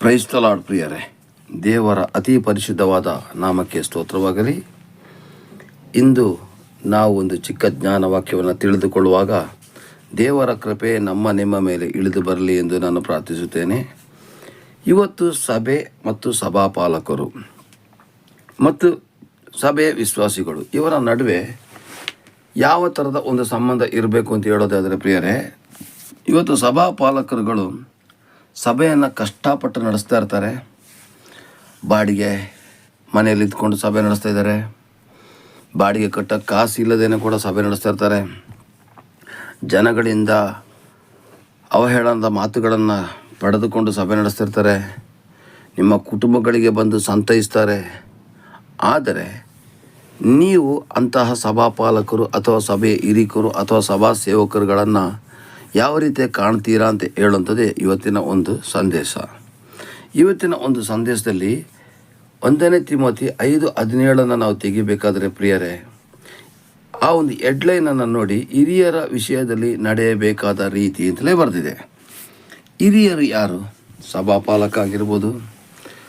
ಕ್ರೈಸ್ತಲಾಡ್ ಪ್ರಿಯರೇ. ದೇವರ ಅತಿ ಪರಿಶುದ್ಧವಾದ ನಾಮಕ್ಕೆ ಸ್ತೋತ್ರವಾಗಲಿ. ಇಂದು ನಾವು ಒಂದು ಚಿಕ್ಕ ಜ್ಞಾನ ವಾಕ್ಯವನ್ನು ತಿಳಿದುಕೊಳ್ಳುವಾಗ ದೇವರ ಕೃಪೆ ನಮ್ಮ ನಿಮ್ಮ ಮೇಲೆ ಇಳಿದು ಬರಲಿ ಎಂದು ನಾನು ಪ್ರಾರ್ಥಿಸುತ್ತೇನೆ. ಇವತ್ತು ಸಭೆ ಮತ್ತು ಸಭಾಪಾಲಕರು ಮತ್ತು ಸಭೆಯ ವಿಶ್ವಾಸಿಗಳು, ಇವರ ನಡುವೆ ಯಾವ ಥರದ ಒಂದು ಸಂಬಂಧ ಇರಬೇಕು ಅಂತ ಹೇಳೋದಾದರೆ ಪ್ರಿಯರೇ, ಇವತ್ತು ಸಭಾಪಾಲಕರುಗಳು ಸಭೆಯನ್ನು ಕಷ್ಟಪಟ್ಟು ನಡೆಸ್ತಾ ಇರ್ತಾರೆ. ಬಾಡಿಗೆ ಮನೆಯಲ್ಲಿ ಇದ್ಕೊಂಡು ಸಭೆ ನಡೆಸ್ತಾ ಇದ್ದಾರೆ. ಬಾಡಿಗೆ ಕಟ್ಟೋ ಕಾಸು ಇಲ್ಲದೇನೆ ಕೂಡ ಸಭೆ ನಡೆಸ್ತಾ ಇರ್ತಾರೆ. ಜನಗಳಿಂದ ಅವಹೇಳನದ ಮಾತುಗಳನ್ನು ಪಡೆದುಕೊಂಡು ಸಭೆ ನಡೆಸ್ತಿರ್ತಾರೆ ನಿಮ್ಮ ಕುಟುಂಬಗಳಿಗೆ ಬಂದು ಸಂತೈಸ್ತಾರೆ. ಆದರೆ ನೀವು ಅಂತಹ ಸಭಾಪಾಲಕರು ಅಥವಾ ಸಭೆಯ ಹಿರಿಕರು ಅಥವಾ ಸಭಾ ಸೇವಕರುಗಳನ್ನು ಯಾವ ರೀತಿ ಕಾಣ್ತೀರಾ ಅಂತ ಹೇಳುವಂಥದ್ದೇ ಇವತ್ತಿನ ಒಂದು ಸಂದೇಶ. ಇವತ್ತಿನ ಒಂದು ಸಂದೇಶದಲ್ಲಿ ಒಂದನೇ ತಿಮೋತಿ ಐದು ಹದಿನೇಳನ್ನು ನಾವು ತೆಗಿಬೇಕಾದರೆ ಪ್ರಿಯರೇ, ಆ ಒಂದು ಹೆಡ್ಲೈನನ್ನು ನೋಡಿ ಹಿರಿಯರ ವಿಷಯದಲ್ಲಿ ನಡೆಯಬೇಕಾದ ರೀತಿ ಅಂತಲೇ ಬರೆದಿದೆ. ಹಿರಿಯರು ಯಾರು? ಸಭಾಪಾಲಕ ಆಗಿರ್ಬೋದು,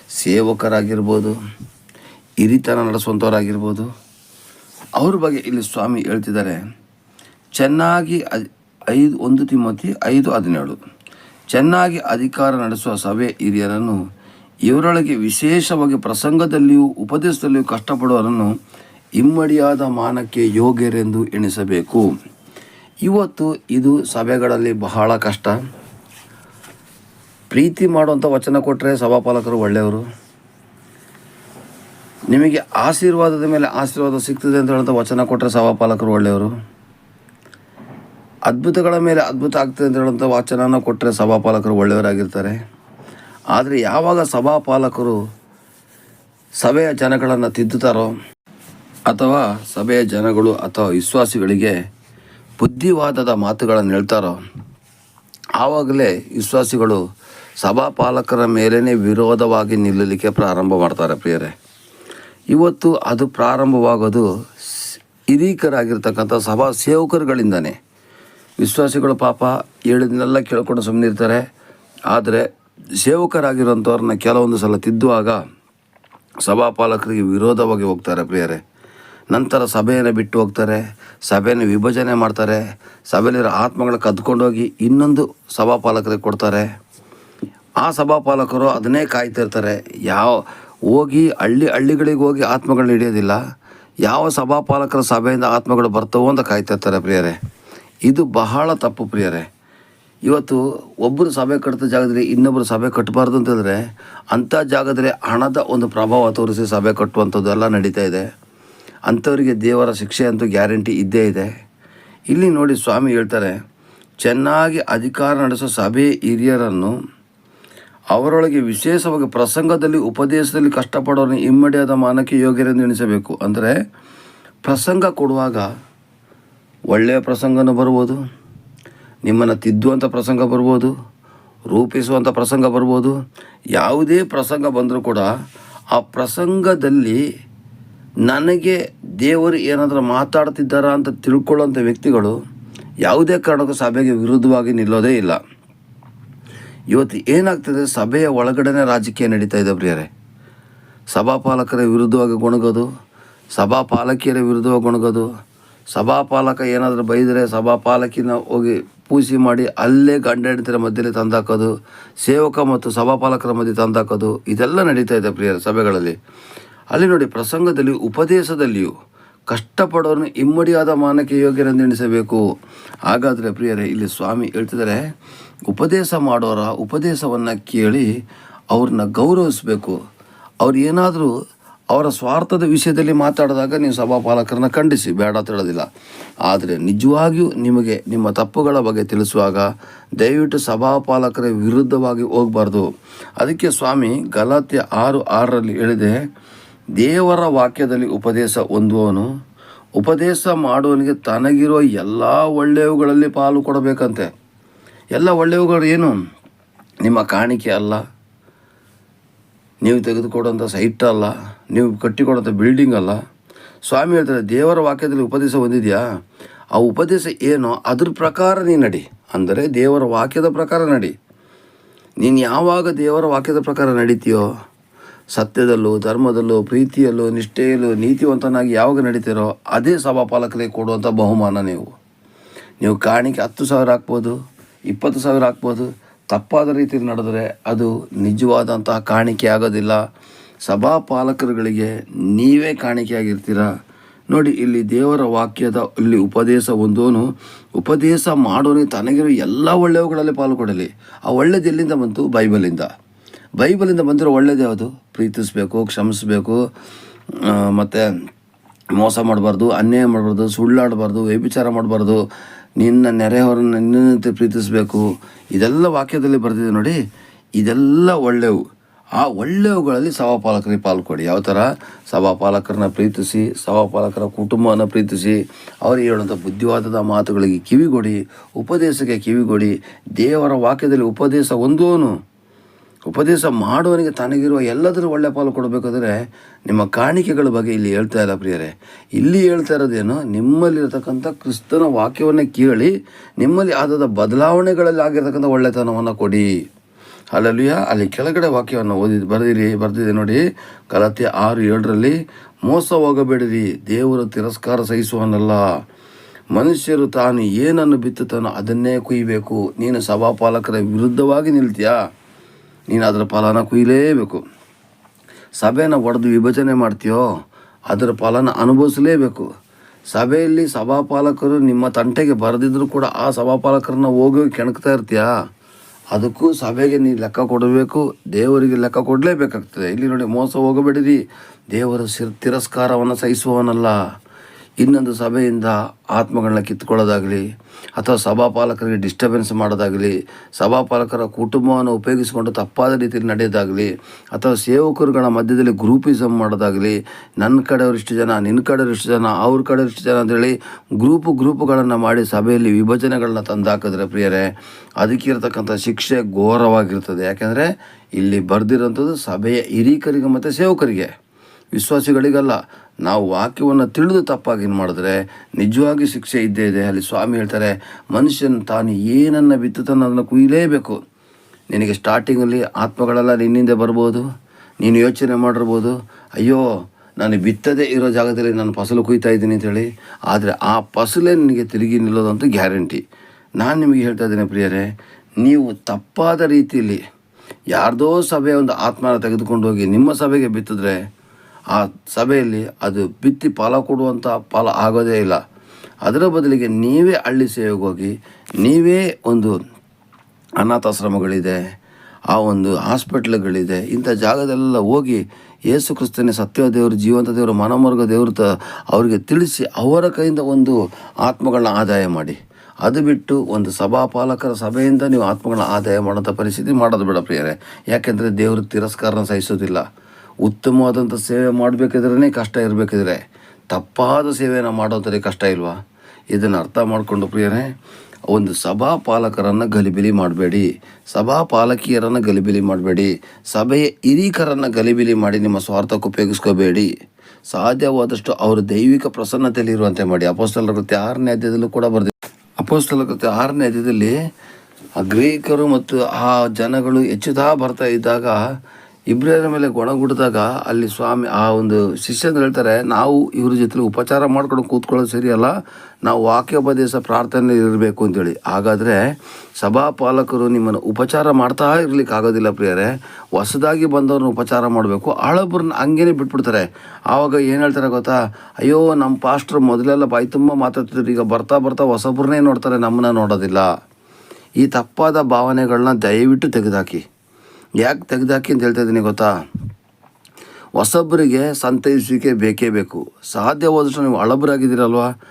ಸೇವಕರಾಗಿರ್ಬೋದು, ಹಿರಿತನ ನಡೆಸುವಂಥವರಾಗಿರ್ಬೋದು. ಅವ್ರ ಬಗ್ಗೆ ಇಲ್ಲಿ ಸ್ವಾಮಿ ಹೇಳ್ತಿದ್ದಾರೆ, ಚೆನ್ನಾಗಿ ಐದು, ಒಂದು ತಿಮ್ಮತಿ ಐದು, ಹದಿನೇಳು. ಚೆನ್ನಾಗಿ ಅಧಿಕಾರ ನಡೆಸುವ ಸಭೆ ಹಿರಿಯರನ್ನು, ಇವರೊಳಗೆ ವಿಶೇಷವಾಗಿ ಪ್ರಸಂಗದಲ್ಲಿಯೂ, ಉಪದೇಶದಲ್ಲಿಯೂ ಕಷ್ಟಪಡುವರನ್ನು ಇಮ್ಮಡಿಯಾದ ಮಾನಕ್ಕೆ ಯೋಗ್ಯರೆಂದು ಎಣಿಸಬೇಕು. ಇವತ್ತು ಇದು ಸಭೆಗಳಲ್ಲಿ ಬಹಳ ಕಷ್ಟ. ಪ್ರೀತಿ ಮಾಡುವಂಥ ವಚನ ಕೊಟ್ಟರೆ ಸಭಾಪಾಲಕರು ಒಳ್ಳೆಯವರು. ನಿಮಗೆ ಆಶೀರ್ವಾದದ ಮೇಲೆ ಆಶೀರ್ವಾದ ಸಿಗ್ತದೆ ಅಂತ ಹೇಳುವಂಥ ವಚನ ಕೊಟ್ಟರೆ ಸಭಾಪಾಲಕರು ಒಳ್ಳೆಯವರು. ಅದ್ಭುತಗಳ ಮೇಲೆ ಅದ್ಭುತ ಆಗ್ತದೆ ಅಂತ ಹೇಳುವಂಥ ವಾಚನನ ಕೊಟ್ಟರೆ ಸಭಾಪಾಲಕರು ಒಳ್ಳೆಯವರಾಗಿರ್ತಾರೆ. ಆದರೆ ಯಾವಾಗ ಸಭಾಪಾಲಕರು ಸಭೆಯ ಜನಗಳನ್ನು ತಿದ್ದುತ್ತಾರೋ ಅಥವಾ ಸಭೆಯ ಜನಗಳು ಅಥವಾ ವಿಶ್ವಾಸಿಗಳಿಗೆ ಬುದ್ಧಿವಾದದ ಮಾತುಗಳನ್ನು ಹೇಳ್ತಾರೋ, ಆವಾಗಲೇ ವಿಶ್ವಾಸಿಗಳು ಸಭಾಪಾಲಕರ ಮೇಲೇ ವಿರೋಧವಾಗಿ ನಿಲ್ಲಲಿಕ್ಕೆ ಪ್ರಾರಂಭ ಮಾಡ್ತಾರೆ ಪ್ರಿಯರೇ. ಇವತ್ತು ಅದು ಪ್ರಾರಂಭವಾಗೋದು ಹಿರೀಕರಾಗಿರ್ತಕ್ಕಂಥ ಸಭಾ ಸೇವಕರುಗಳಿಂದನೇ. ವಿಶ್ವಾಸಿಗಳು ಪಾಪ ಹೇಳಿದ್ನೆಲ್ಲ ಕೇಳ್ಕೊಂಡು ಸುಮ್ಮನೆ ಇರ್ತಾರೆ. ಆದರೆ ಸೇವಕರಾಗಿರುವಂಥವ್ರನ್ನ ಕೆಲವೊಂದು ಸಲ ತಿದ್ದುವಾಗ ಸಭಾಪಾಲಕರಿಗೆ ವಿರೋಧವಾಗಿ ಹೋಗ್ತಾರೆ ಪ್ರಿಯರೇ. ನಂತರ ಸಭೆಯನ್ನು ಬಿಟ್ಟು ಹೋಗ್ತಾರೆ, ಸಭೆಯನ್ನು ವಿಭಜನೆ ಮಾಡ್ತಾರೆ, ಸಭೆಯಲ್ಲಿರೋ ಆತ್ಮಗಳ ಕದ್ಕೊಂಡೋಗಿ ಇನ್ನೊಂದು ಸಭಾಪಾಲಕರಿಗೆ ಕೊಡ್ತಾರೆ. ಆ ಸಭಾಪಾಲಕರು ಅದನ್ನೇ ಕಾಯ್ತಿರ್ತಾರೆ ಯಾವ, ಹೋಗಿ ಹಳ್ಳಿ, ಹಳ್ಳಿಗಳಿಗೆ ಹೋಗಿ ಆತ್ಮಗಳನ್ನ ಹಿಡಿಯೋದಿಲ್ಲ. ಯಾವ ಸಭಾಪಾಲಕರ ಸಭೆಯಿಂದ ಆತ್ಮಗಳು ಬರ್ತವೋ ಅಂತ ಕಾಯ್ತಿರ್ತಾರೆ ಪ್ರಿಯರೇ. ಇದು ಬಹಳ ತಪ್ಪು ಪ್ರಿಯರೇ. ಇವತ್ತು ಒಬ್ಬರು ಸಭೆ ಕಟ್ಟಿದ ಜಾಗದಲ್ಲಿ ಇನ್ನೊಬ್ಬರು ಸಭೆ ಕಟ್ಟಬಾರ್ದು ಅಂತಂದರೆ ಅಂಥ ಜಾಗದಲ್ಲಿ ಹಣದ ಒಂದು ಪ್ರಭಾವ ತೋರಿಸಿ ಸಭೆ ಕಟ್ಟುವಂಥದ್ದು ಎಲ್ಲ ನಡೀತಾ ಇದೆ. ಅಂಥವರಿಗೆ ದೇವರ ಶಿಕ್ಷೆ ಅಂತೂ ಗ್ಯಾರಂಟಿ ಇದ್ದೇ ಇದೆ. ಇಲ್ಲಿ ನೋಡಿ ಸ್ವಾಮಿ ಹೇಳ್ತಾರೆ, ಚೆನ್ನಾಗಿ ಅಧಿಕಾರ ನಡೆಸೋ ಸಭೆ ಹಿರಿಯರನ್ನು ಅವರೊಳಗೆ ವಿಶೇಷವಾಗಿ ಪ್ರಸಂಗದಲ್ಲಿ, ಉಪದೇಶದಲ್ಲಿ ಕಷ್ಟಪಡೋರನ್ನು ಇಮ್ಮಡಿಯಾದ ಮಾನಕ್ಕೆ ಯೋಗ್ಯರೆಂದು ಎಣಿಸಬೇಕು. ಅಂದರೆ ಪ್ರಸಂಗ ಕೊಡುವಾಗ ಒಳ್ಳೆಯ ಪ್ರಸಂಗನೂ ಬರ್ಬೋದು, ನಿಮ್ಮನ್ನು ತಿದ್ದುವಂಥ ಪ್ರಸಂಗ ಬರ್ಬೋದು ರೂಪಿಸುವಂಥ ಪ್ರಸಂಗ ಬರ್ಬೋದು. ಯಾವುದೇ ಪ್ರಸಂಗ ಬಂದರೂ ಕೂಡ ಆ ಪ್ರಸಂಗದಲ್ಲಿ ನನಗೆ ದೇವರು ಏನಾದರೂ ಮಾತಾಡ್ತಿದ್ದಾರಾ ಅಂತ ತಿಳ್ಕೊಳ್ಳೋಂಥ ವ್ಯಕ್ತಿಗಳು ಯಾವುದೇ ಕಾರಣಕ್ಕೂ ಸಭೆಗೆ ವಿರುದ್ಧವಾಗಿ ನಿಲ್ಲೋದೇ ಇಲ್ಲ. ಇವತ್ತು ಏನಾಗ್ತದೆ? ಸಭೆಯ ಒಳಗಡೆನೇ ರಾಜಕೀಯ ನಡೀತಾ ಇದೆ ಪ್ರಿಯರೇ. ಸಭಾಪಾಲಕರ ವಿರುದ್ಧವಾಗಿ ಗೊಣಗೋದು, ಸಭಾಪಾಲಕಿಯರ ವಿರುದ್ಧವಾಗಿ ಗೊಣಗೋದು ಸಭಾಪಾಲಕ ಏನಾದರೂ ಬೈದರೆ ಸಭಾಪಾಲಕಿನ ಹೋಗಿ ಪೂಜೆ ಮಾಡಿ ಅಲ್ಲೇ ಗಂಡ ಹೆಂಡತಿರ ಮಧ್ಯದಲ್ಲಿ ತಂದಾಕೋದು, ಸೇವಕ ಮತ್ತು ಸಭಾಪಾಲಕರ ಮಧ್ಯೆ ತಂದಾಕೋದು, ಇದೆಲ್ಲ ನಡೀತಾ ಇದೆ ಪ್ರಿಯರ ಸಭೆಗಳಲ್ಲಿ. ಅಲ್ಲಿ ನೋಡಿ ಪ್ರಸಂಗದಲ್ಲಿ, ಉಪದೇಶದಲ್ಲಿಯೂ ಕಷ್ಟಪಡೋರನ್ನು ಇಮ್ಮಡಿಯಾದ ಮಾನಕ್ಕೆ ಯೋಗ್ಯರೆಂದು ಎಣಿಸಬೇಕು. ಹಾಗಾದರೆ ಪ್ರಿಯರೇ, ಇಲ್ಲಿ ಸ್ವಾಮಿ ಹೇಳ್ತಿದ್ದಾರೆ, ಉಪದೇಶ ಮಾಡೋರ ಉಪದೇಶವನ್ನು ಕೇಳಿ ಅವ್ರನ್ನ ಗೌರವಿಸಬೇಕು. ಅವ್ರು ಏನಾದರೂ ಅವರ ಸ್ವಾರ್ಥದ ವಿಷಯದಲ್ಲಿ ಮಾತಾಡಿದಾಗ ನೀವು ಸಭಾಪಾಲಕರನ್ನ ಖಂಡಿಸಿ, ಬೇಡ ತಿಳಿದಿಲ್ಲ ಆದರೆ ನಿಜವಾಗಿಯೂ ನಿಮಗೆ ನಿಮ್ಮ ತಪ್ಪುಗಳ ಬಗ್ಗೆ ತಿಳಿಸುವಾಗ ದಯವಿಟ್ಟು ಸಭಾಪಾಲಕರ ವಿರುದ್ಧವಾಗಿ ಹೋಗಬಾರ್ದು. ಅದಕ್ಕೆ ಸ್ವಾಮಿ, ಗಲಾತ್ಯ ಆರು ಆರರಲ್ಲಿ ಹೇಳಿದೆ, ದೇವರ ವಾಕ್ಯದಲ್ಲಿ ಉಪದೇಶ ಹೊಂದುವವನು, ಉಪದೇಶ ಮಾಡುವವನಿಗೆ ತನಗಿರೋ ಎಲ್ಲ ಒಳ್ಳೆಯವುಗಳಲ್ಲಿ ಪಾಲು ಕೊಡಬೇಕಂತೆ. ಎಲ್ಲ ಒಳ್ಳೆಯವುಗಳು ಏನು? ನಿಮ್ಮ ಕಾಣಿಕೆ ಅಲ್ಲ. ನೀವು ತೆಗೆದುಕೊಡುವಂಥ ಸೈಟ್ ಅಲ್ಲ, ನೀವು ಕಟ್ಟಿಕೊಡೋಂಥ ಬಿಲ್ಡಿಂಗ್ ಅಲ್ಲ. ಸ್ವಾಮಿ ಹೇಳ್ತಾರೆ, ದೇವರ ವಾಕ್ಯದಲ್ಲಿ ಉಪದೇಶ ಹೊಂದಿದೆಯಾ? ಆ ಉಪದೇಶ ಏನೋ? ಅದ್ರ ಪ್ರಕಾರ ನೀ ನಡಿ. ಅಂದರೆ ದೇವರ ವಾಕ್ಯದ ಪ್ರಕಾರ ನಡಿ. ನೀನು ಯಾವಾಗ ದೇವರ ವಾಕ್ಯದ ಪ್ರಕಾರ ನಡೀತೀಯೋ? ಸತ್ಯದಲ್ಲೂ, ಧರ್ಮದಲ್ಲೂ, ಪ್ರೀತಿಯಲ್ಲೂ, ನಿಷ್ಠೆಯಲ್ಲೂ, ನೀತಿವಂತನಾಗಿ ಯಾವಾಗ ನಡೀತೀರೋ ಅದೇ ಸಭಾಪಾಲಕರಿಗೆ ಕೊಡುವಂಥ ಬಹುಮಾನ ನೀವು. ನೀವು ಕಾಣಿಕೆ ಹತ್ತು ಸಾವಿರ ಹಾಕ್ಬೋದು, ಇಪ್ಪತ್ತು ಸಾವಿರ ಹಾಕ್ಬೋದು ತಪ್ಪಾದ ರೀತಿಯಲ್ಲಿ ನಡೆದರೆ ಅದು ನಿಜವಾದಂತಹ ಕಾಣಿಕೆ ಆಗೋದಿಲ್ಲ ಸಭಾಪಾಲಕರುಗಳಿಗೆ ನೀವೇ ಕಾಣಿಕೆಯಾಗಿರ್ತೀರ? ನೋಡಿ, ಇಲ್ಲಿ ದೇವರ ವಾಕ್ಯದ ಇಲ್ಲಿ ಉಪದೇಶ ಒಂದೋನು, ಉಪದೇಶ ಮಾಡೋನು ತನಗಿರೋ ಎಲ್ಲ ಒಳ್ಳೆಯವುಗಳಲ್ಲಿ ಪಾಲ್ಗೊಡಲಿ ಆ ಒಳ್ಳೇದು ಎಲ್ಲಿಂದ ಬಂತು? ಬೈಬಲಿಂದ. ಬೈಬಲಿಂದ ಬಂದಿರೋ ಒಳ್ಳೇದು ಯಾವುದು? ಪ್ರೀತಿಸಬೇಕು, ಕ್ಷಮಿಸಬೇಕು ಮತ್ತು ಮೋಸ ಮಾಡಬಾರ್ದು, ಅನ್ಯಾಯ ಮಾಡಬಾರ್ದು, ಸುಳ್ಳಾಡಬಾರ್ದು, ವ್ಯಭಿಚಾರ ಮಾಡಬಾರ್ದು ನಿನ್ನ ನೆರೆಯವರನ್ನು ನಿನ್ನಂತೆ ಪ್ರೀತಿಸಬೇಕು. ಇದೆಲ್ಲ ವಾಕ್ಯದಲ್ಲಿ ಬರೆದಿದೆ ನೋಡಿ. ಇದೆಲ್ಲ ಒಳ್ಳೆಯವು ಆ ಒಳ್ಳೆಯವುಗಳಲ್ಲಿ ಸಭಾಪಾಲಕರಿಗೆ ಪಾಲ್ಕೊಡಿ ಯಾವ ಥರ? ಸಭಾಪಾಲಕರನ್ನ ಪ್ರೀತಿಸಿ, ಸಭಾಪಾಲಕರ ಕುಟುಂಬವನ್ನು ಪ್ರೀತಿಸಿ, ಅವರು ಹೇಳುವಂಥ ಬುದ್ಧಿವಾದದ ಮಾತುಗಳಿಗೆ ಕಿವಿಗೊಡಿ, ಉಪದೇಶಕ್ಕೆ ಕಿವಿಗೊಡಿ, ದೇವರ ವಾಕ್ಯದಲ್ಲಿ ಉಪದೇಶ ಒಂದೋನು ಉಪದೇಶ ಮಾಡುವವನಿಗೆ ತನಗಿರುವ ಎಲ್ಲದರ ಒಳ್ಳೆ ಪಾಲು ಕೊಡಬೇಕಾದ್ರೆ ನಿಮ್ಮ ಕಾಣಿಕೆಗಳ ಬಗ್ಗೆ ಇಲ್ಲಿ ಹೇಳ್ತಾ ಇಲ್ಲ ಪ್ರಿಯರೇ. ಇಲ್ಲಿ ಹೇಳ್ತಾ ಇರೋದೇನು ನಿಮ್ಮಲ್ಲಿರತಕ್ಕಂಥ ಕ್ರಿಸ್ತನ ವಾಕ್ಯವನ್ನು ಕೇಳಿ, ನಿಮ್ಮಲ್ಲಿ ಆದ ಬದಲಾವಣೆಗಳಲ್ಲಿ ಆಗಿರತಕ್ಕಂಥ ಒಳ್ಳೆತನವನ್ನು ಕೊಡಿ. ಅಲ್ಲಲ್ಲಿಯ ಅಲ್ಲಿ ಕೆಳಗಡೆ ವಾಕ್ಯವನ್ನು ಓದಿ, ಬರೆದಿರಿ, ಬರೆದಿದೆ ನೋಡಿ. ಕಲತೆ ಆರು ಏಳರಲ್ಲಿ, ಮೋಸ ಹೋಗಬೇಡಿರಿ, ದೇವರು ತಿರಸ್ಕಾರ ಸಹಿಸುವನಲ್ಲ ಮನುಷ್ಯರು ತಾನು ಏನನ್ನು ಬಿತ್ತುತ್ತಾನೋ ಅದನ್ನೇ ಕುಯ್ಯಬೇಕು. ನೀನು ಸಭಾಪಾಲಕರ ವಿರುದ್ಧವಾಗಿ ನಿಲ್ತೀಯಾ? ನೀನು ಅದರ ಫಲನ ಕುಯ್ಯಲೇಬೇಕು ಸಭೆನ ಒಡೆದು ವಿಭಜನೆ ಮಾಡ್ತೀಯೋ, ಅದರ ಫಲನ ಅನುಭವಿಸಲೇಬೇಕು. ಸಭೆಯಲ್ಲಿ ಸಭಾಪಾಲಕರು ನಿಮ್ಮ ತಂಟೆಗೆ ಬರೆದಿದ್ದರೂ ಕೂಡ ಆ ಸಭಾಪಾಲಕರನ್ನ ಹೋಗಿ ಕೆಣಕ್ತಾ ಇರ್ತೀಯಾ? ಅದಕ್ಕೂ ಸಭೆಗೆ ನೀನು ಲೆಕ್ಕ ಕೊಡಬೇಕು, ದೇವರಿಗೆ ಲೆಕ್ಕ ಕೊಡಲೇಬೇಕಾಗ್ತದೆ. ಇಲ್ಲಿ ನೋಡಿ ಮೋಸ ಹೋಗಬೇಡಿರಿ. ದೇವರ ಸಿರ್ ತಿರಸ್ಕಾರವನ್ನು ಸಹಿಸುವವನಲ್ಲ. ಇನ್ನೊಂದು ಸಭೆಯಿಂದ ಆತ್ಮಗಳನ್ನ ಕಿತ್ಕೊಳ್ಳೋದಾಗಲಿ ಅಥವಾ ಸಭಾಪಾಲಕರಿಗೆ ಡಿಸ್ಟರ್ಬೆನ್ಸ್ ಮಾಡೋದಾಗಲಿ, ಸಭಾಪಾಲಕರ ಕುಟುಂಬವನ್ನು ಉಪಯೋಗಿಸಿಕೊಂಡು ತಪ್ಪಾದ ರೀತಿಯಲ್ಲಿ ನಡೆಯೋದಾಗಲಿ, ಅಥವಾ ಸೇವಕರುಗಳ ಮಧ್ಯದಲ್ಲಿ ಗ್ರೂಪಿಸಮ್ ಮಾಡೋದಾಗಲಿ ನನ್ನ ಕಡೆಯವರಿಷ್ಟು ಜನ ನಿನ್ನ ಕಡೆಯವರಿಷ್ಟು ಜನ, ಅವ್ರ ಕಡೆಯವರಿಷ್ಟು ಜನ ಅಂತೇಳಿ ಗ್ರೂಪು ಗ್ರೂಪುಗಳನ್ನು ಮಾಡಿ ಸಭೆಯಲ್ಲಿ ವಿಭಜನೆಗಳನ್ನ ತಂದಾಕಿದ್ರೆ ಪ್ರಿಯರೇ ಅದಕ್ಕಿರ್ತಕ್ಕಂಥ ಶಿಕ್ಷೆ ಘೋರವಾಗಿರ್ತದೆ. ಯಾಕೆಂದರೆ ಇಲ್ಲಿ ಬರೆದಿರೋಂಥದ್ದು ಸಭೆಯ ಹಿರೀಕರಿಗೆ ಮತ್ತು ಸೇವಕರಿಗೆ. ವಿಶ್ವಾಸಿಗಳಿಗಲ್ಲ. ನಾವು ವಾಕ್ಯವನ್ನು ತಿಳಿದು ತಪ್ಪಾಗಿ ಏನು ಮಾಡಿದ್ರೆ ನಿಜವಾಗಿ ಶಿಕ್ಷೆ ಇದ್ದೇ ಇದೆ. ಅಲ್ಲಿ ಸ್ವಾಮಿ ಹೇಳ್ತಾರೆ, ಮನುಷ್ಯನ ತಾನು ಏನನ್ನು ಬಿತ್ತುತ್ತಾನೋ ಅದನ್ನು ಕುಯ್ಯಲೇಬೇಕು ನಿನಗೆ ಸ್ಟಾರ್ಟಿಂಗಲ್ಲಿ ಆತ್ಮಗಳೆಲ್ಲ ನಿನ್ನಿಂದ ಬರ್ಬೋದು. ನೀನು ಯೋಚನೆ ಮಾಡಿರ್ಬೋದು. ಅಯ್ಯೋ, ನಾನು ಬಿತ್ತದೇ ಇರೋ ಜಾಗದಲ್ಲಿ ನಾನು ಫಸಲು ಕುಯ್ತಾ ಇದ್ದೀನಿ ಅಂತೇಳಿ. ಆದರೆ ಆ ಫಸಲೇ ನಿನಗೆ ತಿರುಗಿ ನಿಲ್ಲೋದಂತ ಗ್ಯಾರಂಟಿ. ನಾನು ನಿಮಗೆ ಹೇಳ್ತಾ ಇದ್ದೇನೆ ಪ್ರಿಯರೇ, ನೀವು ತಪ್ಪಾದ ರೀತಿಯಲ್ಲಿ ಯಾರ್ದೋ ಸಭೆಯ ಒಂದು ಆತ್ಮನ ತೆಗೆದುಕೊಂಡು ಹೋಗಿ ನಿಮ್ಮ ಸಭೆಗೆ ಬಿತ್ತಿದ್ರೆ ಆ ಸಭೆಯಲ್ಲಿ ಅದು ಬಿತ್ತಿ ಫಲ ಕೊಡುವಂಥ ಫಲ ಆಗೋದೇ ಇಲ್ಲ. ಅದರ ಬದಲಿಗೆ ನೀವೇ ಹಳ್ಳಿ ಸೇವೆಗೆ ಹೋಗಿ ನೀವೇ ಒಂದು ಅನಾಥಾಶ್ರಮಗಳಿದೆ, ಆ ಒಂದು ಹಾಸ್ಪಿಟ್ಲ್ಗಳಿದೆ, ಇಂಥ ಜಾಗದಲ್ಲೆಲ್ಲ ಹೋಗಿ ಯೇಸು ಕ್ರಿಸ್ತನೇ ಸತ್ಯ ದೇವರು, ಜೀವಂತ ದೇವರು, ಮನಮರ್ಗ ದೇವರು ಅವರಿಗೆ ತಿಳಿಸಿ ಅವರ ಕೈಯಿಂದ ಒಂದು ಆತ್ಮಗಳನ್ನ ಆದಾಯ ಮಾಡಿ. ಅದು ಬಿಟ್ಟು ಒಂದು ಸಭಾಪಾಲಕರ ಸಭೆಯಿಂದ ನೀವು ಆತ್ಮಗಳನ್ನ ಆದಾಯ ಮಾಡೋಂಥ ಪರಿಸ್ಥಿತಿ ಮಾಡೋದು ಬೇಡ ಪ್ರಿಯರೇ. ಯಾಕೆಂದರೆ ದೇವರು ತಿರಸ್ಕಾರನ ಸಹಿಸೋದಿಲ್ಲ ಉತ್ತಮವಾದಂಥ ಸೇವೆ ಮಾಡಬೇಕಿದ್ರೇ ಕಷ್ಟ ಇರಬೇಕಿದ್ರೆ. ತಪ್ಪಾದ ಸೇವೆಯನ್ನು ಮಾಡೋದ್ರಲ್ಲಿ ಕಷ್ಟ ಇಲ್ವಾ? ಇದನ್ನು ಅರ್ಥ ಮಾಡಿಕೊಂಡು ಪ್ರಿಯರೇ, ಒಂದು ಸಭಾಪಾಲಕರನ್ನು ಗಲಿಬಿಲಿ ಮಾಡಬೇಡಿ. ಸಭಾಪಾಲಕಿಯರನ್ನು ಗಲಿಬಿಲಿ ಮಾಡಬೇಡಿ. ಸಭೆಯ ಹಿರಿಕರನ್ನು ಗಲಿಬಿಲಿ ಮಾಡಿ ನಿಮ್ಮ ಸ್ವಾರ್ಥಕ್ಕೆ ಉಪಯೋಗಿಸ್ಕೋಬೇಡಿ. ಸಾಧ್ಯವಾದಷ್ಟು ಅವರ ದೈವಿಕ ಪ್ರಸನ್ನತೆಯಲ್ಲಿ ಇರುವಂತೆ ಮಾಡಿ. ಅಪೋಸ್ತಲ ಕೃತಿ ಆರನೇ ಅಧ್ಯಾಯದಲ್ಲೂ ಕೂಡ ಬರೆದಿದೆ ಅಪೋಸ್ತಲ ಕೃತಿ ಆರನೇ ಅಧ್ಯಾಯದಲ್ಲಿ ಆ ಗ್ರೀಕರು ಮತ್ತು ಆ ಜನಗಳು ಹೆಚ್ಚುತ್ತಾ ಬರ್ತಾ ಇದ್ದಾಗ ಇಬ್ರಿಯರ ಮೇಲೆ ಗೊಣಗುಡಿದಾಗ ಅಲ್ಲಿ ಸ್ವಾಮಿ, ಆ ಒಂದು ಶಿಷ್ಯಂದ್ರೆ ಹೇಳ್ತಾರೆ, ನಾವು ಇವ್ರ ಜೊತೆ ಉಪಚಾರ ಮಾಡ್ಕೊಂಡು ಕೂತ್ಕೊಳ್ಳೋದು ಸರಿಯಲ್ಲ ನಾವು ವಾಕ್ಯೋಪದೇಶ ಪ್ರಾರ್ಥನೆ ಇರಬೇಕು ಅಂತೇಳಿ. ಹಾಗಾದರೆ ಸಭಾಪಾಲಕರು ನಿಮ್ಮನ್ನು ಉಪಚಾರ ಮಾಡ್ತಾ ಇರ್ಲಿಕ್ಕೆ ಆಗೋದಿಲ್ಲ ಪ್ರಿಯರೇ. ಹೊಸದಾಗಿ ಬಂದವ್ರನ್ನ ಉಪಚಾರ ಮಾಡಬೇಕು. ಹಳಬ್ರನ್ನ ಹಂಗೇನೆ ಬಿಟ್ಬಿಡ್ತಾರೆ. ಆವಾಗ ಏನು ಹೇಳ್ತಾರೆ ಗೊತ್ತಾ? ಅಯ್ಯೋ ನಮ್ಮ ಪಾಸ್ಟ್ರು ಮೊದಲೆಲ್ಲ ಬಾಯಿ ತುಂಬ ಮಾತಾಡ್ತಿದ್ರು. ಈಗ ಬರ್ತಾ ಬರ್ತಾ ಹೊಸಬ್ರನ್ನೇ ನೋಡ್ತಾರೆ, ನಮ್ಮನ್ನ ನೋಡೋದಿಲ್ಲ. ಈ ತಪ್ಪಾದ ಭಾವನೆಗಳನ್ನ ದಯವಿಟ್ಟು ತೆಗೆದುಹಾಕಿ ಯಾಕೆ ತೆಗೆದಾಕಿ ಅಂತ ಹೇಳ್ತಾ ಇದ್ದೀನಿ ಗೊತ್ತಾ? ಹೊಸಬ್ರಿಗೆ ಸಂತೈಸುವಿಕೆ ಬೇಕೇ ಬೇಕು. ಸಾಧ್ಯವಾದಷ್ಟು ನೀವು ಹಳಬರಾಗಿದ್ದೀರಲ್ವಾ?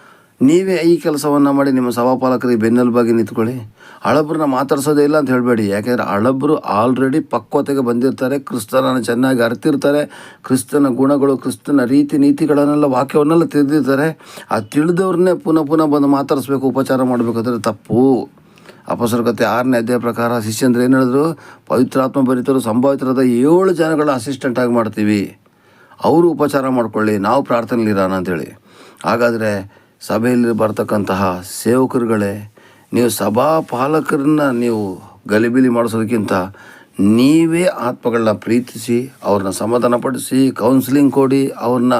ನೀವೇ ಈ ಕೆಲಸವನ್ನು ಮಾಡಿ ನಿಮ್ಮ ಸಭಾಪಾಲಕರಿಗೆ ಬೆನ್ನೆಲುಬಾಗಿ ನಿಂತ್ಕೊಳ್ಳಿ. ಹಳಬ್ರನ್ನ ಮಾತಾಡ್ಸೋದೇ ಇಲ್ಲ ಅಂತ ಹೇಳಬೇಡಿ. ಯಾಕೆಂದರೆ ಹಳಬ್ರು ಆಲ್ರೆಡಿ ಪಕ್ವತೆಗೆ ಬಂದಿರ್ತಾರೆ, ಕ್ರಿಸ್ತನನ್ನು ಚೆನ್ನಾಗಿ ಅರ್ತಿರ್ತಾರೆ, ಕ್ರಿಸ್ತನ ಗುಣಗಳು, ಕ್ರಿಸ್ತನ ರೀತಿ ನೀತಿಗಳನ್ನೆಲ್ಲ ವಾಕ್ಯವನ್ನೆಲ್ಲ ತಿಳಿದಿರ್ತಾರೆ. ಆ ತಿಳಿದವ್ರನ್ನೇ ಪುನಃ ಪುನಃ ಬಂದು ಮಾತಾಡಿಸ್ಬೇಕು, ಉಪಚಾರ ಮಾಡಬೇಕಾದ್ರೆ ತಪ್ಪು. ಅಪಸರ ಕತೆ ಆರನೇ ಅಧ್ಯಾಯ ಪ್ರಕಾರ ಶಿಷ್ಯಂದ್ರೆ ಏನು ಹೇಳಿದ್ರು? ಪವಿತ್ರಾತ್ಮ ಭರಿತರು ಸಂಭಾವಿತರಾದ ಏಳು ಜನಗಳ ಅಸಿಸ್ಟೆಂಟಾಗಿ ಮಾಡ್ತೀವಿ. ಅವರು ಉಪಚಾರ ಮಾಡಿಕೊಳ್ಳಿ, ನಾವು ಪ್ರಾರ್ಥನೆಲಿರೋಣ ಅಂತೇಳಿ. ಹಾಗಾದರೆ ಸಭೆಯಲ್ಲಿ ಬರ್ತಕ್ಕಂತಹ ಸೇವಕರುಗಳೇ, ನೀವು ಸಭಾ ಪಾಲಕರನ್ನ ನೀವು ಗಲಿಬಿಲಿ ಮಾಡಿಸೋದಕ್ಕಿಂತ ನೀವೇ ಆತ್ಮಗಳನ್ನ ಪ್ರೀತಿಸಿ, ಅವ್ರನ್ನ ಸಮಾಧಾನಪಡಿಸಿ ಕೌನ್ಸಿಲಿಂಗ್ ಕೊಡಿ, ಅವ್ರನ್ನ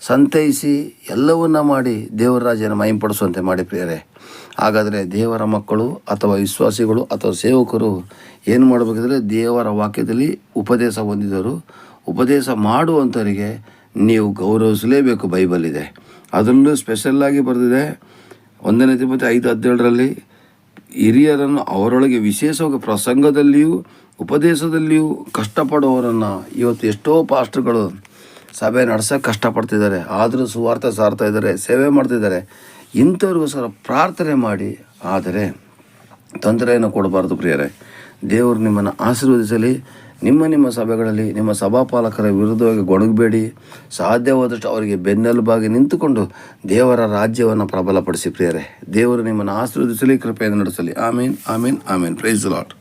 ಸಂತೈಸಿ, ಎಲ್ಲವನ್ನ ಮಾಡಿ ದೇವರ ರಾಜ್ಯನ ಮಹಿಂಪಡಿಸುವಂತೆ ಮಾಡಿ ಪ್ರಿಯರೇ. ಹಾಗಾದರೆ ದೇವರ ಮಕ್ಕಳು ಅಥವಾ ವಿಶ್ವಾಸಿಗಳು ಅಥವಾ ಸೇವಕರು ಏನು ಮಾಡಬೇಕಂದ್ರೆ ದೇವರ ವಾಕ್ಯದಲ್ಲಿ ಉಪದೇಶ ಹೊಂದಿದರು. ಉಪದೇಶ ಮಾಡುವಂಥವರಿಗೆ ನೀವು ಗೌರವಿಸಲೇಬೇಕು ಬೈಬಲ್ ಇದೆ ಅದರಲ್ಲೂ ಸ್ಪೆಷಲ್ಲಾಗಿ ಬರೆದಿದೆ. ಒಂದನೇ ತಿಮ್ಮತಿ ಐದು ಹದಿನೇಳರಲ್ಲಿ ಹಿರಿಯರನ್ನು ಅವರೊಳಗೆ ವಿಶೇಷವಾಗಿ ಪ್ರಸಂಗದಲ್ಲಿಯೂ, ಉಪದೇಶದಲ್ಲಿಯೂ ಕಷ್ಟಪಡುವವರನ್ನು ಇವತ್ತು ಎಷ್ಟೋ ಪಾಸ್ಟ್ರುಗಳು ಸಭೆ ನಡೆಸೋಕೆ ಕಷ್ಟಪಡ್ತಿದ್ದಾರೆ. ಆದರೂ ಸುವಾರ್ಥ ಸಾರ್ತಾ ಇದ್ದಾರೆ, ಸೇವೆ ಮಾಡ್ತಿದ್ದಾರೆ. ಇಂಥವ್ರಿಗೋಸ್ಕರ ಪ್ರಾರ್ಥನೆ ಮಾಡಿ, ಆದರೆ ತೊಂದರೆಯನ್ನು ಕೊಡಬಾರ್ದು ಪ್ರಿಯರೇ. ದೇವರು ನಿಮ್ಮನ್ನು ಆಶೀರ್ವದಿಸಲಿ. ನಿಮ್ಮ ನಿಮ್ಮ ಸಭೆಗಳಲ್ಲಿ ನಿಮ್ಮ ಸಭಾಪಾಲಕರ ವಿರುದ್ಧವಾಗಿ ಗೊಣಗಬೇಡಿ. ಸಾಧ್ಯವಾದಷ್ಟು ಅವರಿಗೆ ಬೆನ್ನೆಲುಬಾಗಿ ನಿಂತುಕೊಂಡು ದೇವರ ರಾಜ್ಯವನ್ನು ಪ್ರಬಲಪಡಿಸಿ ಪ್ರಿಯರೇ. ದೇವರು ನಿಮ್ಮನ್ನು ಆಶೀರ್ವದಿಸಲಿ ಕೃಪೆಯನ್ನು ನಡೆಸಲಿ. ಆಮೀನ್ ಆಮೀನ್, ಆಮೇನ್. Praise Lord